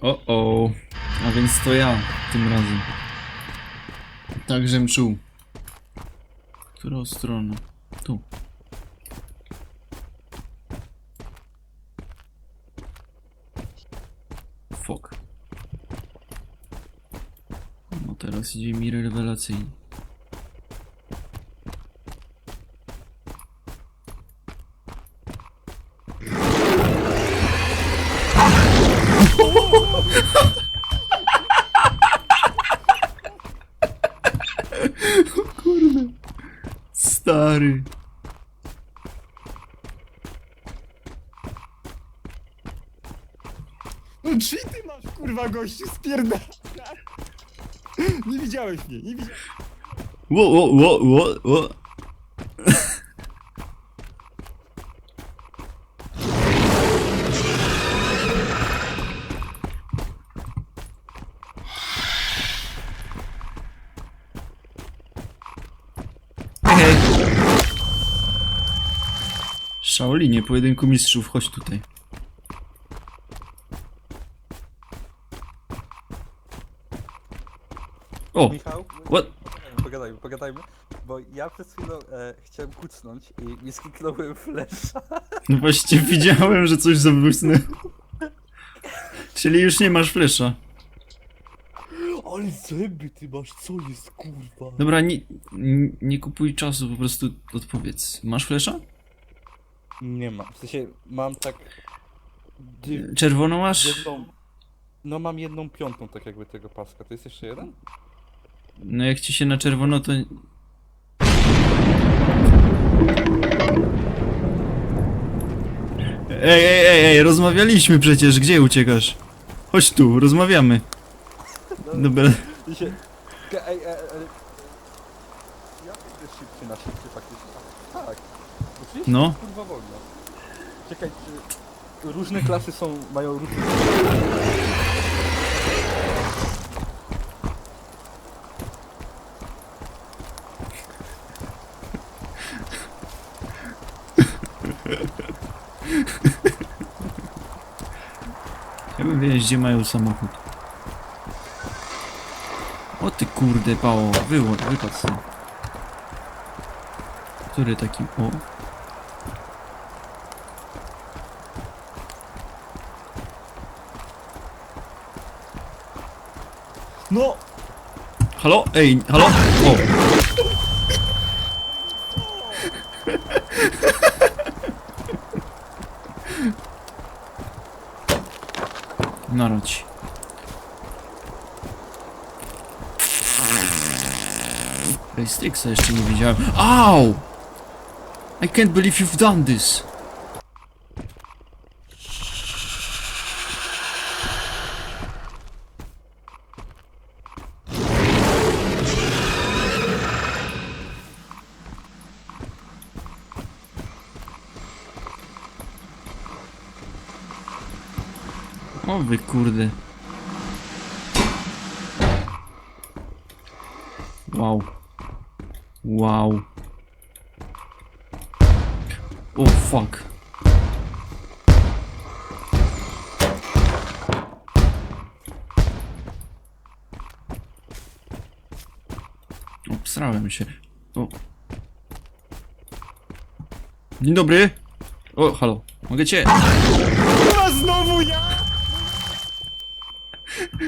O, o. A więc to ja tym razem. Tak, żem czuł. Którą stronę? Tu. Fok. No teraz idzie mi rewelacyjnie. Kurde. Stary. No cheaty masz, kurwa, gościu, spierda. Nie widziałeś mnie, nie widziałeś. Wo, wo, wo, wo, wo. Hej, hej. Shaolinie, pojedynku mistrzów, chodź tutaj. O, Michał, what? pogadajmy, pogadajmy, bo ja przed chwilą e, chciałem kucnąć i mi skliknąłem flesza. No właśnie widziałem, że coś zabłysnęło. Czyli już nie masz flesza. Ale zęby ty masz, co jest kurwa? Dobra, nie, n- nie kupuj czasu, po prostu odpowiedz. Masz flesza? Nie mam, w sensie mam tak... Czerwoną masz? Jedną... No mam jedną piątą tak jakby tego paska, to jest jeszcze jeden? No jak ci się na czerwono, to... Ej, ej, ej, ej, rozmawialiśmy przecież, gdzie uciekasz? Chodź tu, rozmawiamy. Dobra, I się... Ka- Ej, ej, ej, Ja jest szybszy na Tak. Przecież No. no. kurwa wolno. Czekaj, czy różne klasy są, mają różne... chciałbym wiedzieć, gdzie mają samochód. O ty kurde, pało, wyłącz, wypadł stąd. Który taki, o... No, Halo? Ej, halo? O! Narodź. Raystrixa jeszcze nie widziałem. Au! I can't believe you've done this. Wy kurde. Wow. Wow. O fuck. Obsrałem się. O. Dzień dobry. O, halo. Mogę cię? kurwa, znowu ja!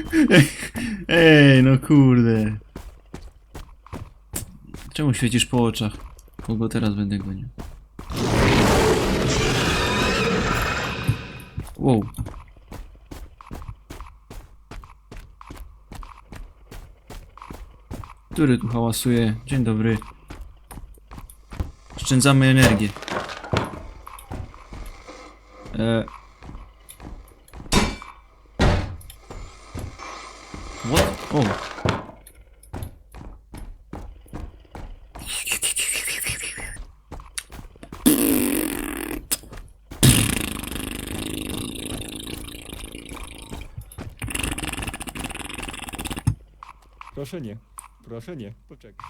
Ej, no kurde. Czemu świecisz po oczach? Kogo teraz będę gonił? Wow. Który tu hałasuje? Dzień dobry. Oszczędzamy energię. E... What? O. Proszę nie, proszę nie, poczekaj.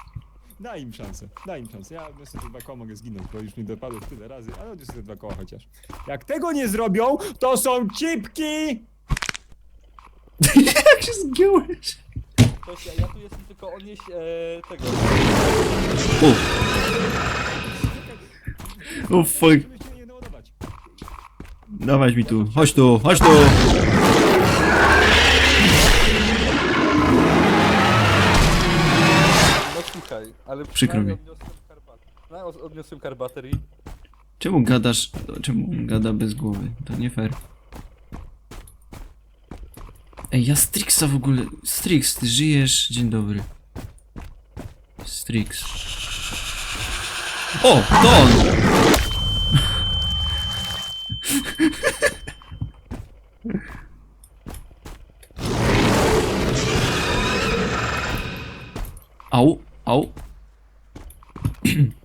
Daj im szansę, daj im szansę. Ja niestety dwa koła mogę zginąć, bo już mi dopadło tyle razy, ale niestety dwa koła chociaż. Jak tego nie zrobią, to są cipki! Jak się zgiąłeś? Ktoś, ja, tu jestem tylko odnieść e, tego. O! O fuck. Żeby się nie naładować. Dawać mi tu. Chodź tu, chodź tu! No słuchaj, ale Przykro mi. przynajmniej odniosłem karbatę. No, odniosłem i... Czemu gadasz? Czemu on gada bez głowy? To nie fair. Ej, ja Strixa w ogóle... Strix, ty żyjesz? Dzień dobry. Strix. O, to on! Au, au.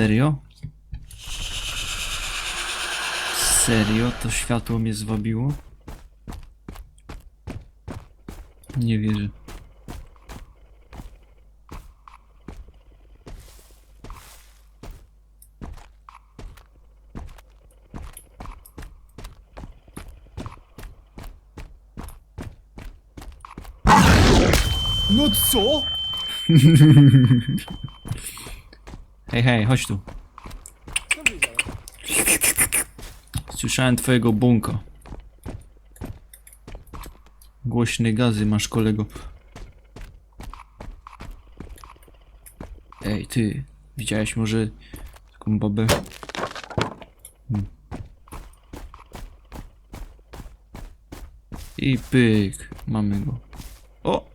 Serio? Serio? To światło mnie zwabiło? Nie wierzę. No co? Hej, hej, chodź tu. Co wiedziałem? Słyszałem twojego bunka. Głośne gazy masz, kolego. Ej, ty. Widziałeś może taką babę? Hmm. I pyk. Mamy go. O!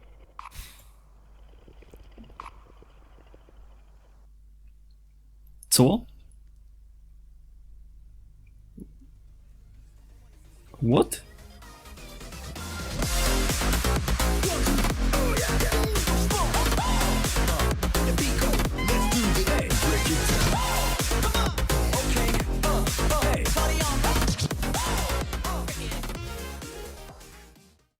Co? What?